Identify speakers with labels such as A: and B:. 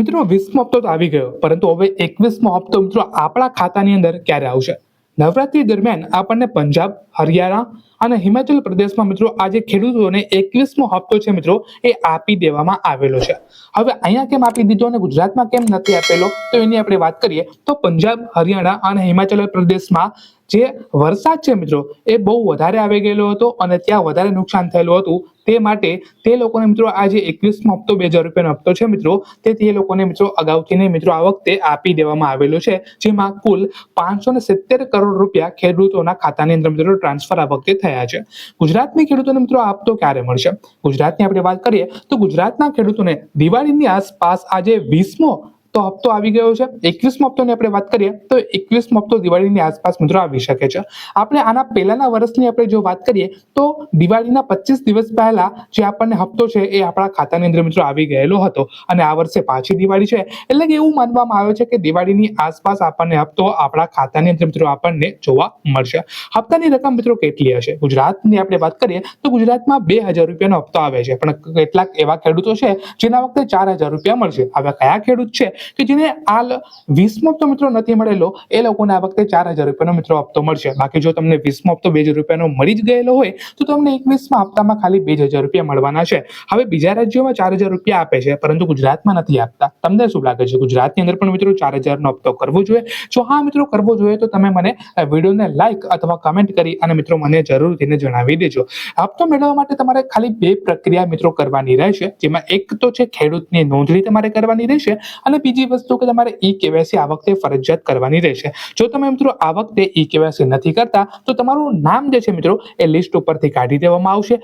A: મિત્રો, વીસમો હપ્તો તો આવી ગયો, પરંતુ હવે એકવીસમો હપ્તો મિત્રો આપણા ખાતાની અંદર ક્યારે આવશે? નવરાત્રી દરમિયાન આપણને પંજાબ, હરિયાણા અને હિમાચલ પ્રદેશમાં મિત્રો આજે ખેડૂતોને એકવીસમો હપ્તો છે મિત્રો, એ આપી દેવામાં આવેલો છે. હવે અહીંયા કેમ આપી દીધો અને ગુજરાતમાં કેમ નથી આપેલો? તો એની આપણે વાત કરીએ. તો પંજાબ, હરિયાણા અને હિમાચલ પ્રદેશમાં જે વરસાદ છે મિત્રો, એ બહુ વધારે આવી ગયેલો હતો અને ત્યાં વધારે નુકસાન થયેલું હતું. તે માટે તે લોકોને મિત્રો આ જે એકવીસમો હપ્તો, બે હજાર રૂપિયાનો હપ્તો છે મિત્રો, તે તે લોકોને મિત્રો અગાઉથી મિત્રો આ વખતે આપી દેવામાં આવેલો છે. જેમાં કુલ પાંચસો ને સિત્તેર કરોડ રૂપિયા ખેડૂતોના ખાતાની અંદર મિત્રો ટ્રાન્સફર આ વખતે થયા છે. ગુજરાતની ખેડૂતોને મિત્રો આ હપ્તો ક્યારે મળશે? ગુજરાતની આપણે વાત કરીએ તો ગુજરાતના ખેડૂતોને દિવાળીની આસપાસ આજે વીસમો તો હપ્તો આવી ગયો છે. એકવીસમો હપ્તોની આપણે વાત કરીએ, તો એકવીસમો હપ્તો દિવાળીની આસપાસ મિત્રો આવી શકે છે. આપણે આના પહેલાના વર્ષની આપણે જો વાત કરીએ, તો દિવાળીના પચીસ દિવસ પહેલા જે આપણને હપ્તો છે એ આપણા ખાતાની અંદર મિત્રો આવી ગયેલો હતો. અને આ વર્ષે પાછી દિવાળી છે. એટલે કે એવું માનવામાં આવે છે કે દિવાળીની આસપાસ આપણને હપ્તો આપણા ખાતાની અંદર મિત્રો આપણને જોવા મળશે. હપ્તાની રકમ મિત્રો કેટલી હશે? ગુજરાતની આપણે વાત કરીએ, તો ગુજરાતમાં બે હજાર રૂપિયાનો હપ્તો આવે છે. પણ કેટલાક એવા ખેડૂતો છે જેના વખતે ચાર હજાર રૂપિયા મળશે. આવા કયા ખેડૂત છે? કે જેને હાલ વીસમો હપ્તો મિત્રો નથી મળેલો, એ લોકોને આ વખતે ચાર હજાર રૂપિયાનો મિત્રો હપ્તો મળશે. બાકી જો તમને વીસમો હપ્તો બે હજાર રૂપિયાનો મળી જ ગયેલો હોય, તો તમને એકવીસમાં હપ્તામાં ખાલી બે હજાર રૂપિયા મળવાના છે. હવે બીજા રાજ્યોમાં ચાર હજાર રૂપિયા આપે છે, પરંતુ ગુજરાતમાં નથી આપતા. તમને શું લાગે છે? ગુજરાતની અંદર પણ મિત્રો ચાર હજારનો હપ્તો કરવો જોઈએ? જો હા મિત્રો કરવો જોઈએ, તો તમે મને વિડીયોને લાઈક અથવા કમેન્ટ કરી અને મિત્રો મને જરૂર તેને જણાવી દેજો. હપ્તો મેળવવા માટે તમારે ખાલી બે પ્રક્રિયા મિત્રો કરવાની રહેશે, જેમાં એક તો છે ખેડૂતની નોંધણી તમારે કરવાની રહેશે અને બીજી વસ્તુ કે તમારે ઈ કેવાયસી આ વખતે ફરજિયાત કરવાની રહેશે. જો તમે મિત્રો આ વખતે ઈ કેવાયસી નથી કરતા, તો તમારું નામ જે છે મિત્રો, એ લિસ્ટ ઉપરથી કાઢી દેવામાં આવશે.